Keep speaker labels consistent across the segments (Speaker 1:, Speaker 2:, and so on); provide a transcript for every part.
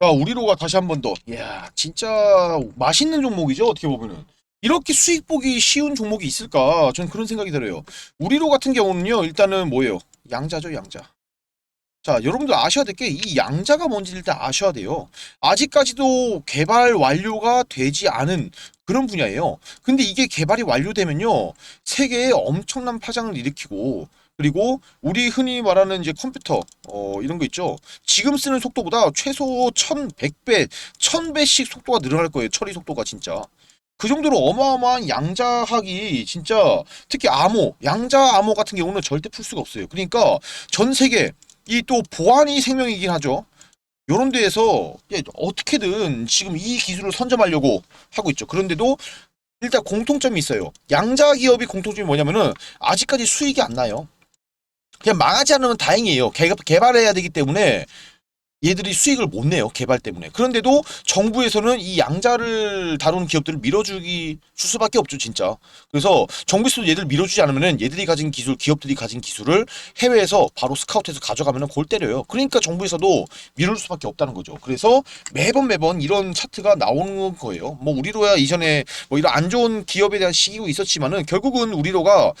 Speaker 1: 자, 우리로가 다시 한 번 더. 이야, 진짜 맛있는 종목이죠, 어떻게 보면은. 이렇게 수익 보기 쉬운 종목이 있을까? 저는 그런 생각이 들어요. 우리로 같은 경우는요, 일단은 뭐예요? 양자죠, 양자. 자, 여러분들 아셔야 될 게 이 양자가 뭔지 일단 아셔야 돼요. 아직까지도 개발 완료가 되지 않은 그런 분야예요. 근데 이게 개발이 완료되면요, 세계에 엄청난 파장을 일으키고, 그리고 우리 흔히 말하는 이제 컴퓨터, 어, 이런 거 있죠. 지금 쓰는 속도보다 최소 1100배, 1000배씩 속도가 늘어날 거예요. 처리 속도가 진짜. 그 정도로 어마어마한 양자학이 진짜 특히 암호, 양자 암호 같은 경우는 절대 풀 수가 없어요. 그러니까 전 세계 이 또 보안이 생명이긴 하죠. 요런 데에서 예, 어떻게든 지금 이 기술을 선점하려고 하고 있죠. 그런데도 일단 공통점이 있어요. 양자 기업이 공통점이 뭐냐면은 아직까지 수익이 안 나요. 그냥 망하지 않으면 다행이에요. 개, 개발해야 되기 때문에 얘들이 수익을 못 내요. 개발 때문에. 그런데도 정부에서는 이 양자를 다루는 기업들을 밀어주기 줄 수밖에 없죠, 진짜. 그래서 정부에서도 얘들 밀어주지 않으면은 얘들이 가진 기술, 기업들이 가진 기술을 해외에서 바로 스카우트해서 가져가면은 골 때려요. 그러니까 정부에서도 미룰 수밖에 없다는 거죠. 그래서 매번 매번 이런 차트가 나오는 거예요. 뭐 우리로야 이전에 뭐 이런 안 좋은 기업에 대한 시기고 있었지만은 결국은 우리로가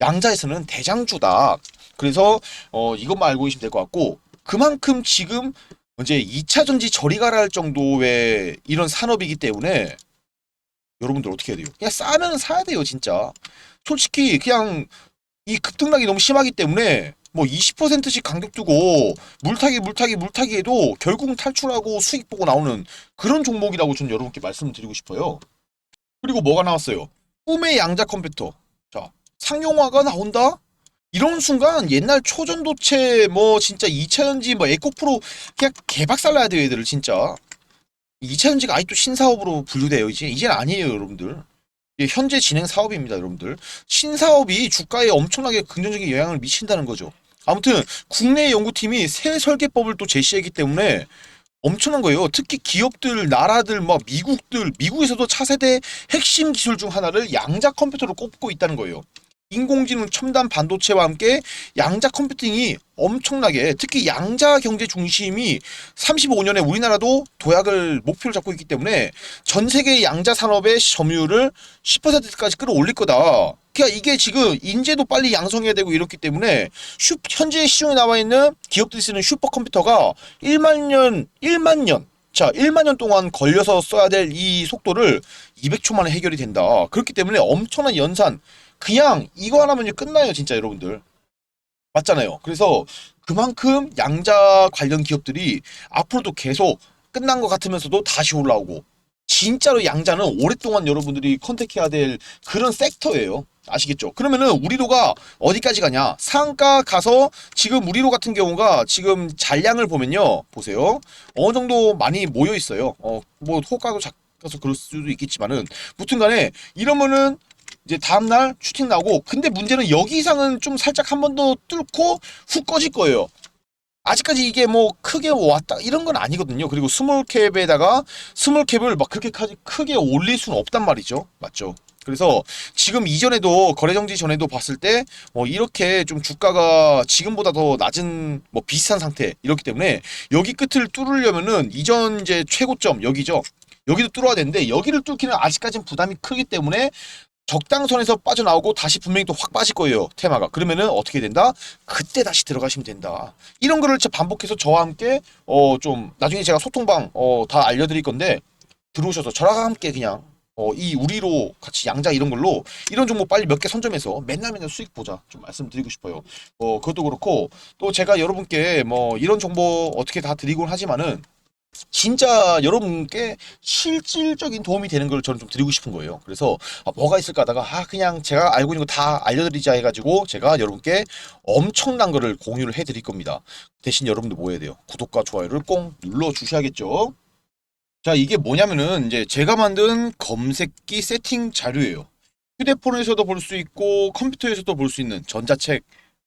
Speaker 1: 양자에서는 대장주다. 그래서 어 이것만 알고 계시면 될 것 같고 그만큼 지금 이제 2차 전지 저리 가라 할 정도의 이런 산업이기 때문에 여러분들 어떻게 해야 돼요? 그냥 싸면 사야 돼요, 진짜. 솔직히 그냥 이 급등락이 너무 심하기 때문에 뭐 20%씩 간격 두고 물타기 물타기 물타기 해도 결국은 탈출하고 수익 보고 나오는 그런 종목이라고 저는 여러분께 말씀드리고 싶어요. 그리고 뭐가 나왔어요? 꿈의 양자 컴퓨터. 자, 상용화가 나온다? 이런 순간 옛날 초전도체 뭐 진짜 2차전지 뭐 에코프로 그냥 개박살 나야 돼요 얘들을 진짜. 2차전지가 아직도 신사업으로 분류돼요 이제. 이젠 아니에요 여러분들. 현재 진행 사업입니다 여러분들. 신사업이 주가에 엄청나게 긍정적인 영향을 미친다는 거죠. 아무튼 국내 연구팀이 새 설계법을 또 제시했기 때문에 엄청난 거예요. 특히 기업들 나라들 막 미국들 미국에서도 차세대 핵심 기술 중 하나를 양자 컴퓨터로 꼽고 있다는 거예요 인공지능 첨단 반도체와 함께 양자 컴퓨팅이 엄청나게 특히 양자 경제 중심이 35년에 우리나라도 도약을 목표를 잡고 있기 때문에 전 세계 양자 산업의 점유율을 10%까지 끌어올릴 거다. 그러니까 이게 지금 인재도 빨리 양성해야 되고 이렇기 때문에 슈, 현재 시중에 나와 있는 기업들이 쓰는 슈퍼컴퓨터가 1만 년, 1만 년 자, 1만 년 동안 걸려서 써야 될 이 속도를 200초 만에 해결이 된다. 그렇기 때문에 엄청난 연산, 그냥 이거 하나면 이제 끝나요, 진짜 여러분들. 맞잖아요. 그래서 그만큼 양자 관련 기업들이 앞으로도 계속 끝난 것 같으면서도 다시 올라오고 진짜로 양자는 오랫동안 여러분들이 컨택해야 될 그런 섹터예요. 아시겠죠? 그러면은 우리로가 어디까지 가냐? 상가 가서 지금 우리로 같은 경우가 지금 잔량을 보면요. 보세요. 어느 정도 많이 모여 있어요. 어, 뭐 호가도 작아서 그럴 수도 있겠지만은 무튼 간에 이러면은 이제 다음날 슈팅 나오고 근데 문제는 여기 이상은 좀 살짝 한 번 더 뚫고 훅 꺼질 거예요. 아직까지 이게 뭐 크게 왔다 이런 건 아니거든요. 그리고 스몰 캡에다가 스몰 캡을 막 그렇게까지 크게 올릴 수는 없단 말이죠. 맞죠? 그래서 지금 이전에도 거래 정지 전에도 봤을 때뭐 이렇게 좀 주가가 지금보다 더 낮은 뭐 비슷한 상태 이렇기 때문에 여기 끝을 뚫으려면은 이전 이제 최고점 여기죠. 여기도 뚫어야 되는데 여기를 뚫기는 아직까지는 부담이 크기 때문에 적당선에서 빠져나오고 다시 분명히 또 확 빠질 거예요 테마가. 그러면은 어떻게 된다? 그때 다시 들어가시면 된다. 이런 거를 반복해서 저와 함께 어 좀 나중에 제가 소통방 어 다 알려드릴 건데 들어오셔서 저랑 함께 그냥 어 이 우리로 같이 양자 이런 걸로 이런 종목 빨리 몇 개 선점해서 맨날 맨날 수익 보자. 좀 말씀드리고 싶어요. 어 그것도 그렇고 또 제가 여러분께 뭐 이런 정보 어떻게 다 드리곤 하지만은 진짜 여러분께 실질적인 도움이 되는 걸 저는 좀 드리고 싶은 거예요. 그래서 아, 뭐가 있을까 하다가 아 그냥 제가 알고 있는 거 다 알려드리자 해가지고 제가 여러분께 엄청난 거를 공유를 해드릴 겁니다. 대신 여러분들 뭐 해야 돼요? 구독과 좋아요를 꼭 눌러 주셔야겠죠. 자 이게 뭐냐면은 이제 제가 만든 검색기 세팅 자료예요. 휴대폰에서도 볼 수 있고 컴퓨터에서도 볼 수 있는 전자책